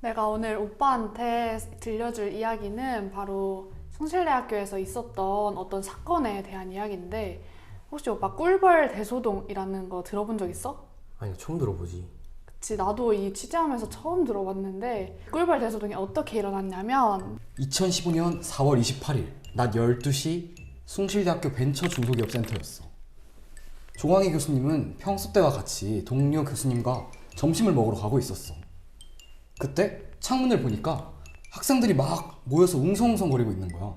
내가 오늘 오빠한테 들려줄 이야기는 바로 숭실대학교에서 있었던 어떤 사건에 대한 이야기인데 혹시 오빠 꿀벌 대소동이라는 거 들어본 적 있어? 아니 처음 들어보지. 그치 나도 이 취재하면서 처음 들어봤는데 꿀벌 대소동이 어떻게 일어났냐면 2015년 4월 28일 낮 12시 숭실대학교 벤처 중소기업센터였어. 조광희 교수님은 평소 때와 같이 동료 교수님과 점심을 먹으러 가고 있었어. 그때 창문을 보니까 학생들이 막 모여서 웅성웅성거리고 있는 거야.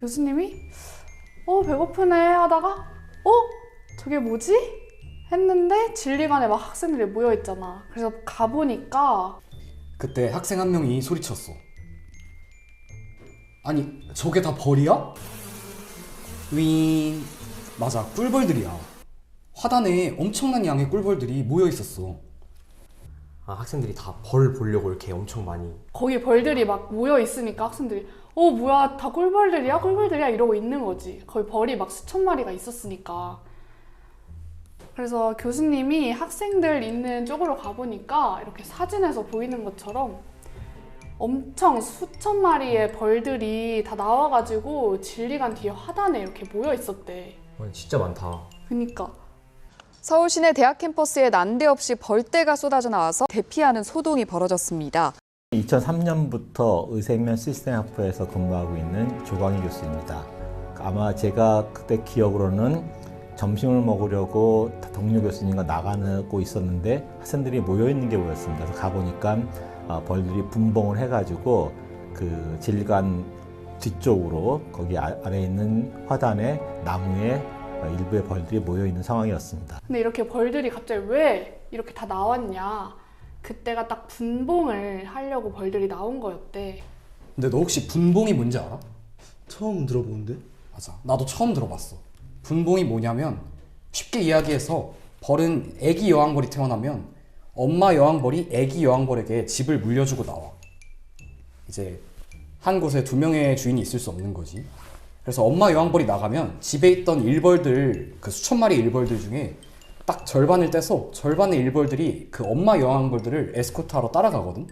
교수님이 어 배고프네 하다가 어 저게 뭐지? 했는데 진리관에 막 학생들이 모여 있잖아. 그래서 가 보니까 그때 학생 한 명이 소리쳤어. 아니, 저게 다 벌이야? 윙. 맞아, 꿀벌들이야. 화단에 엄청난 양의 꿀벌들이 모여 있었어. 아 학생들이 다 벌 보려고 이렇게 엄청 많이. 거기 벌들이 막 모여 있으니까 학생들이 어 뭐야 다 꿀벌들이야 꿀벌들이야 이러고 있는 거지 거기 벌이 막 수천 마리가 있었으니까 그래서 교수님이 학생들 있는 쪽으로 가보니까 이렇게 사진에서 보이는 것처럼 엄청 수천 마리의 벌들이 다 나와가지고 진리관 뒤에 화단에 이렇게 모여 있었대 와, 진짜 많다. 그니까 서울 시내 대학 캠퍼스에 난데없이 벌떼가 쏟아져 나와서 대피하는 소동이 벌어졌습니다. 2003년부터 의생면 시스템 학부에서 근무하고 있는 조광희 교수입니다. 아마 제가 그때 기억으로는 점심을 먹으려고 동료 교수님과 나가고 있었는데 학생들이 모여 있는 게 보였습니다. 그래서 가보니까 아, 벌들이 분봉을 해가지고 그 질간 뒤쪽으로 거기 아- 아래 있는 화단에 나무에 일부의 벌들이 모여 있는 상황이었습니다. 근데 이렇게 벌들이 갑자기 왜 이렇게 다 나왔냐 그때가 딱 분봉을 하려고 벌들이 나온 거였대 근데 너 혹시 분봉이 뭔지 알아? 처음 들어보는데? 맞아. 나도 처음 들어봤어. 분봉이 뭐냐면 쉽게 이야기해서 벌은 애기 여왕벌이 태어나면 엄마 여왕벌이 애기 여왕벌에게 집을 물려주고 나와. 이제 한 곳에 두 명의 주인이 있을 수 없는 거지. 그래서 엄마 여왕벌이 나가면 집에 있던 일벌들 그 수천 마리 일벌들 중에 딱 절반을 떼서 절반의 일벌들이 그 엄마 여왕벌들을 에스코트하러 따라가거든.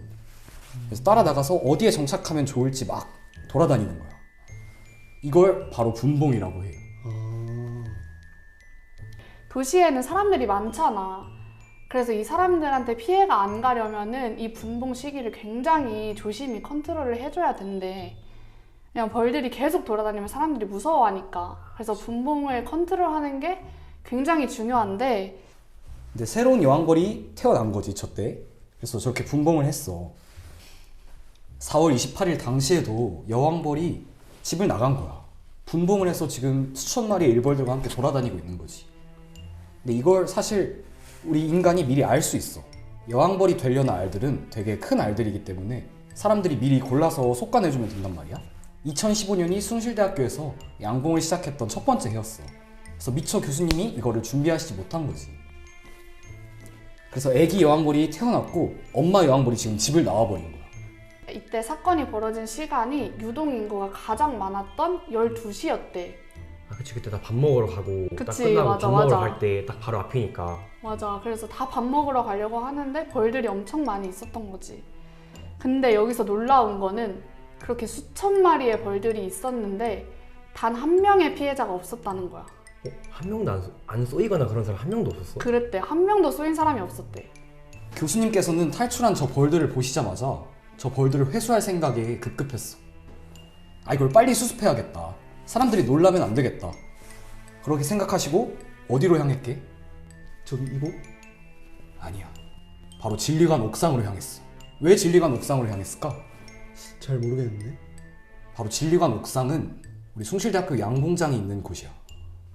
그래서 따라 나가서 어디에 정착하면 좋을지 막 돌아다니는 거야. 이걸 바로 분봉이라고 해. 아, 도시에는 사람들이 많잖아. 그래서 이 사람들한테 피해가 안 가려면은 이 분봉 시기를 굉장히 조심히 컨트롤을 해줘야 된대. 그냥 벌들이 계속 돌아다니면 사람들이 무서워하니까. 그래서 분봉을 컨트롤하는 게 굉장히 중요한데 근데 새로운 여왕벌이 태어난 거지 저때. 그래서 저렇게 분봉을 했어. 4월 28일 당시에도 여왕벌이 집을 나간 거야. 분봉을 해서 지금 수천 마리의 일벌들과 함께 돌아다니고 있는 거지. 근데 이걸 사실 우리 인간이 미리 알 수 있어. 여왕벌이 되려는 알들은 되게 큰 알들이기 때문에 사람들이 미리 골라서 속간해주면 된단 말이야. 2015년이 숭실대학교에서 양봉을 시작했던 첫 번째 해였어. 그래서 미처 교수님이 이거를 준비하시지 못한 거지. 그래서 애기 여왕벌이 태어났고 엄마 여왕벌이 지금 집을 나와버린 거야. 이때 사건이 벌어진 시간이 유동 인구가 가장 많았던 12시였대. 아 그치 그때 다밥 먹으러 가고 딱 그치, 끝나고 맞아, 밥 먹으러 맞아. 갈 때 딱 바로 앞이니까. 맞아. 그래서 다 밥 먹으러 가려고 하는데 벌들이 엄청 많이 있었던 거지. 근데 여기서 놀라운 거는 그렇게 수천 마리의 벌들이 있었는데 단 한 명의 피해자가 없었다는 거야. 어, 한 명도 안, 쏘- 안 쏘이거나 그런 사람 한 명도 없었어? 그랬대. 한 명도 쏘인 사람이 없었대. 교수님께서는 탈출한 저 벌들을 보시자마자 저 벌들을 회수할 생각에 급급했어. 아 이걸 빨리 수습해야겠다. 사람들이 놀라면 안 되겠다. 그렇게 생각하시고 어디로 향했게? 저기 이거? 아니야. 바로 진리관 옥상으로 향했어. 왜 진리관 옥상으로 향했을까? 잘 모르겠는데? 바로 진리관 옥상은 우리 숭실대학교 양봉장이 있는 곳이야.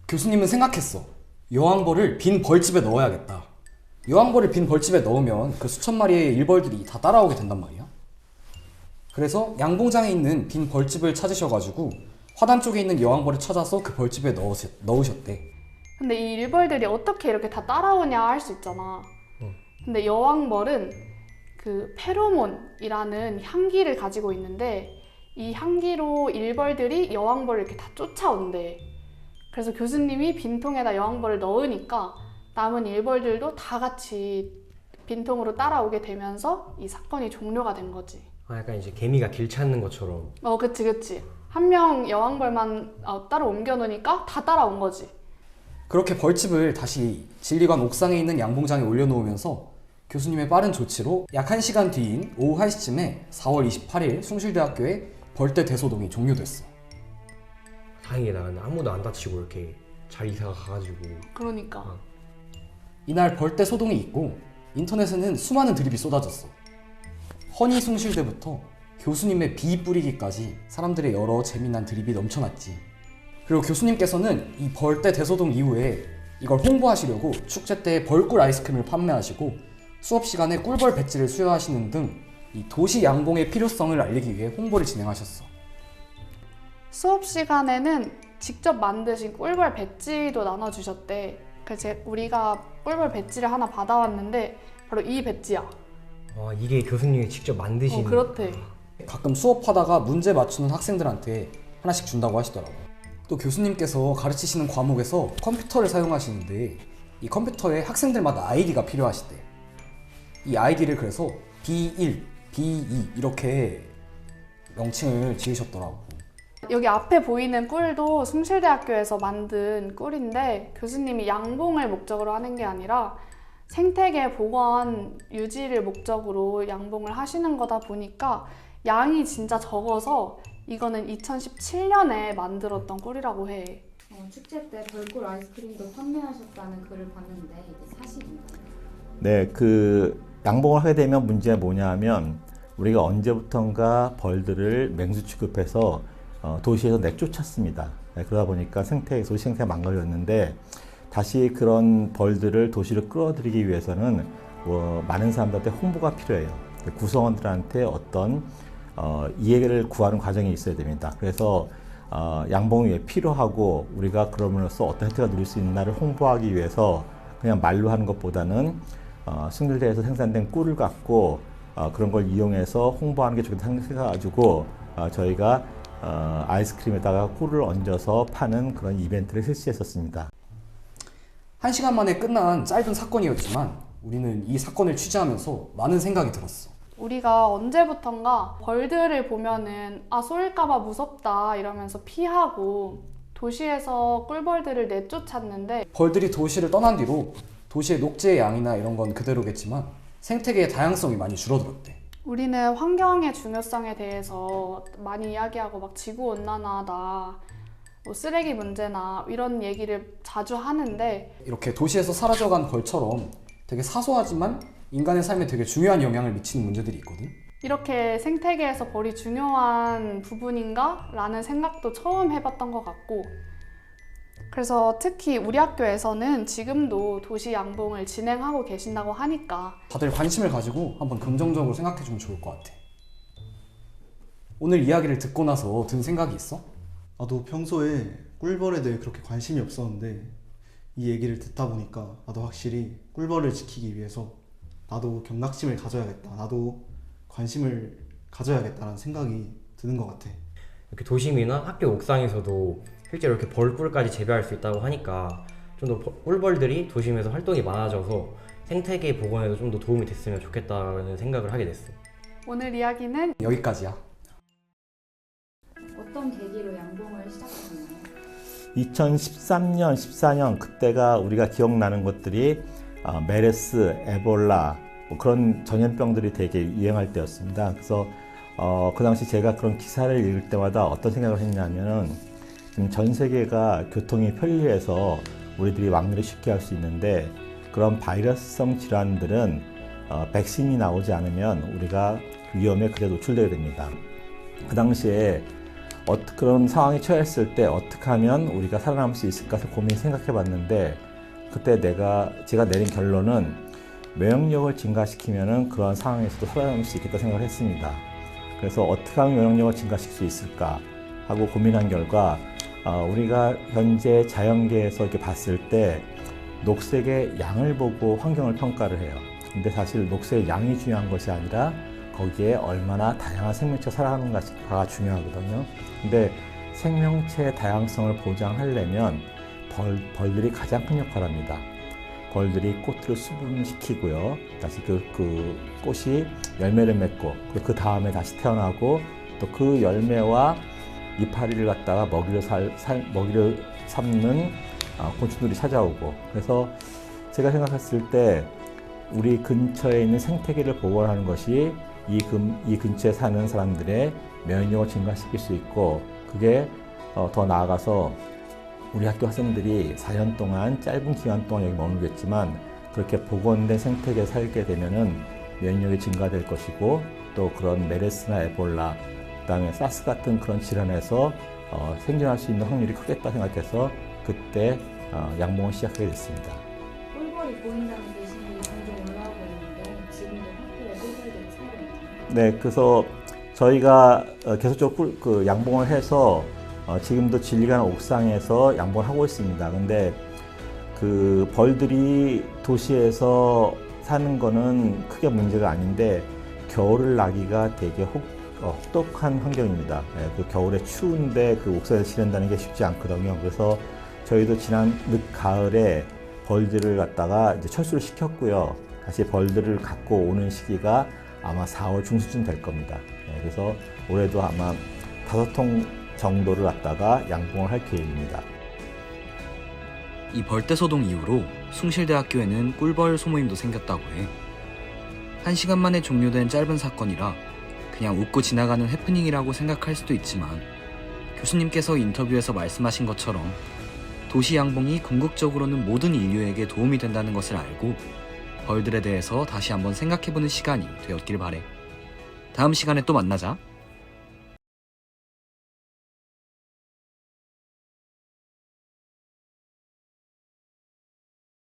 교수님은 생각했어. 여왕벌을 빈 벌집에 넣어야겠다. 여왕벌을 빈 벌집에 넣으면 그 수천 마리의 일벌들이 다 따라오게 된단 말이야. 그래서 양봉장에 있는 빈 벌집을 찾으셔가지고 화단 쪽에 있는 여왕벌을 찾아서 그 벌집에 넣으셨, 넣으셨대. 근데 이 일벌들이 어떻게 이렇게 다 따라오냐 할 수 있잖아. 응. 근데 여왕벌은 그 페로몬이라는 향기를 가지고 있는데 이 향기로 일벌들이 여왕벌을 이렇게 다 쫓아온대. 그래서 교수님이 빈통에다 여왕벌을 넣으니까 남은 일벌들도 다 같이 빈통으로 따라오게 되면서 이 사건이 종료가 된 거지. 아, 약간 이제 개미가 길 찾는 것처럼 어, 그치, 그치. 한 명 여왕벌만 어, 따로 옮겨놓으니까 다 따라온 거지. 그렇게 벌집을 다시 진리관 옥상에 있는 양봉장에 올려놓으면서 교수님의 빠른 조치로 약 1시간 뒤인 오후 1시쯤에 4월 28일 숭실대학교에 벌떼 대소동이 종료됐어. 다행이다. 근데 아무도 안 다치고 이렇게 잘 이사가 가가지고 그러니까. 이날 벌떼 소동이 있고 인터넷에는 수많은 드립이 쏟아졌어. 허니 숭실대부터 교수님의 비 뿌리기까지 사람들의 여러 재미난 드립이 넘쳐났지. 그리고 교수님께서는 이 벌떼 대소동 이후에 이걸 홍보하시려고 축제 때 벌꿀 아이스크림을 판매하시고 수업 시간에 꿀벌 배지를 수여하시는 등 이 도시 양봉의 필요성을 알리기 위해 홍보를 진행하셨어. 수업 시간에는 직접 만드신 꿀벌 배지도 나눠주셨대. 그래서 제- 우리가 꿀벌 배지를 하나 받아왔는데 바로 이 배지야. 아, 이게 교수님이 직접 만드신 어, 그렇대. 가끔 수업하다가 문제 맞추는 학생들한테 하나씩 준다고 하시더라고. 또 교수님께서 가르치시는 과목에서 컴퓨터를 사용하시는데 이 컴퓨터에 학생들마다 아이디가 필요하시대. 이 아이디를 그래서 B1, B2 이렇게 명칭을 지으셨더라고. 여기 앞에 보이는 꿀도 숭실대학교에서 만든 꿀인데 교수님이 양봉을 목적으로 하는 게 아니라 생태계 복원 유지를 목적으로 양봉을 하시는 거다 보니까 양이 진짜 적어서 이거는 2017년에 만들었던 꿀이라고 해. 어, 축제 때 벌꿀 아이스크림도 판매하셨다는 글을 봤는데 이게 사실인가요? 네, 그 양봉을 하게 되면 문제가 뭐냐면 우리가 언제부턴가 벌들을 맹수 취급해서 어, 도시에서 내쫓았습니다. 네, 그러다 보니까 생태, 도시 생태가 망가졌는데 다시 그런 벌들을 도시로 끌어들이기 위해서는 뭐 많은 사람들한테 홍보가 필요해요. 구성원들한테 어떤 어, 이해를 구하는 과정이 있어야 됩니다. 그래서 어, 양봉이 왜 필요하고 우리가 그럼으로써 어떤 혜택을 누릴 수 있나를 홍보하기 위해서 그냥 말로 하는 것보다는 어, 승들대에서 생산된 꿀을 갖고 어, 그런 걸 이용해서 홍보하는 게 좋겠다 생각해가지고 어, 저희가 어, 아이스크림에다가 꿀을 얹어서 파는 그런 이벤트를 실시했었습니다. 한 시간 만에 끝난 짧은 사건이었지만 우리는 이 사건을 취재하면서 많은 생각이 들었어. 우리가 언제부턴가 벌들을 보면은 아 쏠까봐 무섭다 이러면서 피하고 도시에서 꿀벌들을 내쫓았는데 벌들이 도시를 떠난 뒤로 도시의 녹지의 양이나 이런 건 그대로겠지만 생태계의 다양성이 많이 줄어들었대. 우리는 환경의 중요성에 대해서 많이 이야기하고 막 지구 온난화다 뭐 쓰레기 문제나 이런 얘기를 자주 하는데 이렇게 도시에서 사라져간 벌처럼 되게 사소하지만 인간의 삶에 되게 중요한 영향을 미치는 문제들이 있거든. 이렇게 생태계에서 벌이 중요한 부분인가? 라는 생각도 처음 해봤던 것 같고 그래서 특히 우리 학교에서는 지금도 도시 양봉을 진행하고 계신다고 하니까 다들 관심을 가지고 한번 긍정적으로 생각해 주면 좋을 것 같아. 오늘 이야기를 듣고 나서 든 생각이 있어? 나도 평소에 꿀벌에 대해 그렇게 관심이 없었는데 이 얘기를 듣다 보니까 나도 확실히 꿀벌을 지키기 위해서 나도 경각심을 가져야겠다. 나도 관심을 가져야겠다는 생각이 드는 것 같아. 이렇게 도심이나 학교 옥상에서도 실제로 이렇게 벌꿀까지 재배할 수 있다고 하니까 좀 더 꿀벌들이 도심에서 활동이 많아져서 생태계 복원에도 좀 더 도움이 됐으면 좋겠다는 생각을 하게 됐어. 오늘 이야기는 여기까지야. 어떤 계기로 양봉을 시작하셨나요? 2013년, 14년 그때가 우리가 기억나는 것들이 어, 메르스, 에볼라 뭐 그런 전염병들이 되게 유행할 때였습니다. 그래서 어, 그 당시 제가 그런 기사를 읽을 때마다 어떤 생각을 했냐면은 지금 전 세계가 교통이 편리해서 우리들이 왕래를 쉽게 할 수 있는데 그런 바이러스성 질환들은 어, 백신이 나오지 않으면 우리가 그 위험에 그대로 노출되게 됩니다. 그 당시에 어, 그런 상황에 처했을 때 어떻게 하면 우리가 살아남을 수 있을까 고민 생각해 봤는데 그때 내가 제가 내린 결론은 면역력을 증가시키면은 그런 상황에서도 살아남을 수 있겠다 생각을 했습니다. 그래서 어떻게 하면 면역력을 증가시킬 수 있을까 하고 고민한 결과 어, 우리가 현재 자연계에서 이렇게 봤을 때 녹색의 양을 보고 환경을 평가를 해요. 근데 사실 녹색의 양이 중요한 것이 아니라 거기에 얼마나 다양한 생명체가 살아가는가가 중요하거든요. 근데 생명체의 다양성을 보장하려면 벌, 벌들이 가장 큰 역할을 합니다. 벌들이 꽃을 수분시키고요. 다시 그, 그 꽃이 열매를 맺고 그 다음에 다시 태어나고 또 그 열매와 이파리를 갖다가 먹이로 살, 살 먹이로 삼는 아, 곤충들이 찾아오고. 그래서 제가 생각했을 때 우리 근처에 있는 생태계를 복원하는 것이 이, 근, 이 근처에 사는 사람들의 면역력을 증가시킬 수 있고 그게 어, 더 나아가서 우리 학교 학생들이 4년 동안 짧은 기간 동안 여기 머물겠지만 그렇게 복원된 생태계에 살게 되면은 면역력이 증가될 것이고 또 그런 메르스나 에볼라 그다음에 사스 같은 그런 질환에서 어, 생존할 수 있는 확률이 크겠다 생각해서 그때 어, 양봉을 시작하게 됐습니다. 꿀벌이 보인다는 게시물이 종종 올라오고 있는데 지금도 학교에 꿀벌들이 살고 있나요? 네, 그래서 저희가 어, 계속적으로 꿀- 그 양봉을 해서 어, 지금도 진리관 옥상에서 양봉을 하고 있습니다. 근데 그 벌들이 도시에서 사는 거는 크게 문제가 아닌데 겨울을 나기가 되게 혹, 어, 혹독한 환경입니다. 예, 그 겨울에 추운데 그 옥상에서 지낸다는 게 쉽지 않거든요. 그래서 저희도 지난 늦 가을에 벌들을 갖다가 이제 철수를 시켰고요. 다시 벌들을 갖고 오는 시기가 아마 4월 중순쯤 될 겁니다. 예, 그래서 올해도 아마 다섯 통 정도를 갖다가 양봉을 할 계획입니다. 이 벌떼 소동 이후로 숭실대학교에는 꿀벌 소모임도 생겼다고 해. 한 시간 만에 종료된 짧은 사건이라 그냥 웃고 지나가는 해프닝이라고 생각할 수도 있지만 교수님께서 인터뷰에서 말씀하신 것처럼 도시 양봉이 궁극적으로는 모든 인류에게 도움이 된다는 것을 알고 벌들에 대해서 다시 한번 생각해보는 시간이 되었길 바래. 다음 시간에 또 만나자.